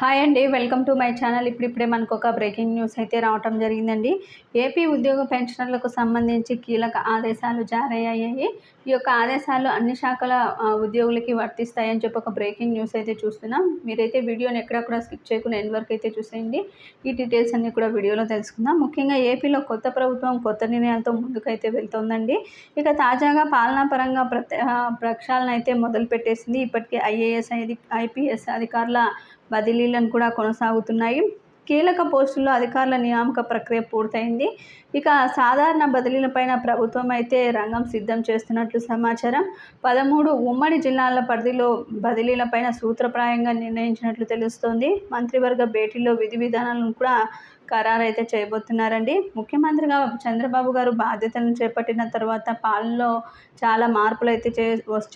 Hi అండి welcome to my channel. ఇప్పుడిప్పుడే మనకు ఒక బ్రేకింగ్ న్యూస్ అయితే రావటం జరిగిందండి. ఏపీ ఉద్యోగ పెన్షనర్లకు సంబంధించి కీలక ఆదేశాలు జారీ అయ్యాయి ఈ యొక్క ఆదేశాలు అన్ని శాఖల ఉద్యోగులకి వర్తిస్తాయని చెప్పి ఒక బ్రేకింగ్ న్యూస్ అయితే చూస్తున్నాం. మీరైతే వీడియోని ఎక్కడక్కడ స్కిప్ చేయకుండా ఎండ్ వరకు అయితే చూసేయండి. ఈ డీటెయిల్స్ అన్నీ కూడా వీడియోలో తెలుసుకుందాం. ముఖ్యంగా ఏపీలో కొత్త ప్రభుత్వం కొత్త నిర్ణయాలతో ముందుకైతే వెళ్తోందండి. ఇక తాజాగా పాలనాపరంగా ప్రత్య ప్రక్షాళన అయితే మొదలుపెట్టేసింది. ఇప్పటికే ఐఏఎస్ ఐపీఎస్ అధికారుల బదిలీలను కూడా కొనసాగుతున్నాయి. కీలక పోస్టుల్లో అధికారుల నియామక ప్రక్రియ పూర్తయింది. ఇక సాధారణ బదిలీలపైన ప్రభుత్వం అయితే రంగం సిద్ధం చేస్తున్నట్లు సమాచారం. పదమూడు ఉమ్మడి జిల్లాల పరిధిలో బదిలీలపైన సూత్రప్రాయంగా నిర్ణయించినట్లు తెలుస్తోంది. మంత్రివర్గ భేటీలో విధి విధానాలను కూడా ఖరారు అయితే చేయబోతున్నారండి. ముఖ్యమంత్రిగా చంద్రబాబు గారు బాధ్యతలను చేపట్టిన తర్వాత పాలనలో చాలా మార్పులు అయితే చే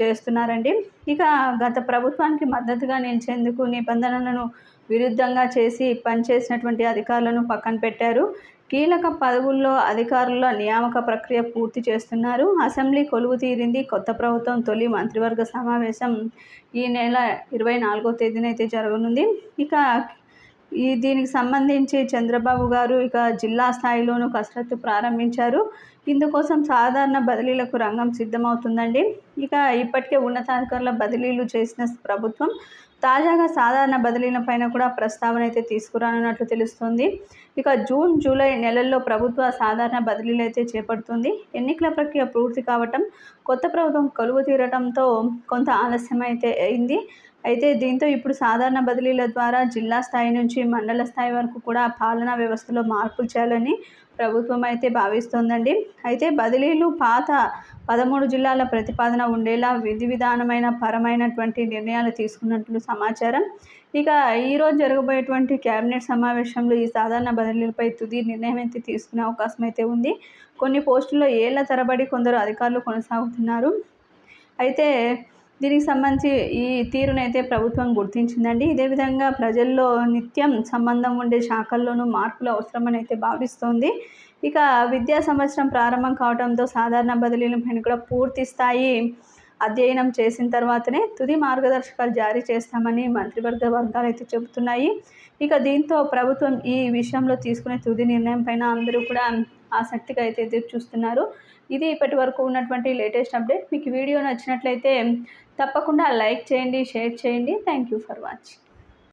చేస్తున్నారండి. ఇక గత ప్రభుత్వానికి మద్దతుగా నిలిచేందుకు నిబంధనలను విరుద్ధంగా చేసి పనిచేసినటువంటి అధికారులను పక్కన పెట్టారు. కీలక పదవుల్లో అధికారుల నియామక ప్రక్రియ పూర్తి చేస్తున్నారు. అసెంబ్లీ కొలువు తీరింది. కొత్త ప్రభుత్వం తొలి మంత్రివర్గ సమావేశం ఈ నెల ఇరవై నాలుగో తేదీన అయితే జరగనుంది. ఇక ఈ దీనికి సంబంధించి చంద్రబాబు గారు ఇక జిల్లా స్థాయిలోనూ కసరత్తు ప్రారంభించారు. ఇందుకోసం సాధారణ బదిలీలకు రంగం సిద్ధమవుతుందండి. ఇక ఇప్పటికే ఉన్నతాధికారుల బదిలీలు చేసిన ప్రభుత్వం తాజాగా సాధారణ బదిలీల పైన కూడా ప్రస్తావన అయితే తీసుకురానున్నట్లు తెలుస్తుంది. ఇక జూన్ జూలై నెలల్లో ప్రభుత్వ సాధారణ బదిలీలు అయితే చేపడుతుంది. ఎన్నికల ప్రక్రియ పూర్తి కావటం కొత్త ప్రభుత్వం కొలువు తీరటంతో కొంత ఆలస్యం అయితే అయింది. అయితే దీంతో ఇప్పుడు సాధారణ బదిలీల ద్వారా జిల్లా స్థాయి నుంచి మండల స్థాయి వరకు కూడా పాలనా వ్యవస్థలో మార్పులు చేయాలని ప్రభుత్వం అయితే భావిస్తోందండి. అయితే బదిలీలు పాత పదమూడు జిల్లాల ప్రతిపాదన ఉండేలా విధి విధానమైన పరమైనటువంటి నిర్ణయాలు తీసుకున్నట్లు సమాచారం. ఇక ఈరోజు జరగబోయేటువంటి కేబినెట్ సమావేశంలో ఈ సాధారణ బదిలీలపై తుది నిర్ణయం అయితే తీసుకునే అవకాశం అయితే ఉంది. కొన్ని పోస్టుల్లో ఏళ్ళ తరబడి కొందరు అధికారులు కొనసాగుతున్నారు. అయితే దీనికి సంబంధించి ఈ తీరునైతే ప్రభుత్వం గుర్తించిందండి. ఇదే విధంగా ప్రజల్లో నిత్యం సంబంధం ఉండే శాఖల్లోనూ మార్పులు అవసరమని అయితే భావిస్తోంది. ఇక విద్యా సంవత్సరం ప్రారంభం కావడంతో సాధారణ బదిలీలపైన కూడా పూర్తి స్థాయి అధ్యయనం చేసిన తర్వాతనే తుది మార్గదర్శకాలు జారీ చేస్తామని మంత్రివర్గ వర్గాలు అయితే చెబుతున్నాయి. ఇక దీంతో ప్రభుత్వం ఈ విషయంలో తీసుకునే తుది నిర్ణయం పైన అందరూ కూడా ఆసక్తిగా అయితే ఎదురు చూస్తున్నారు. ఇది ఇప్పటి వరకు ఉన్నటువంటి లేటెస్ట్ అప్డేట్. మీకు వీడియో నచ్చినట్లయితే తప్పకుండా లైక్ చేయండి షేర్ చేయండి. Thank you for watching.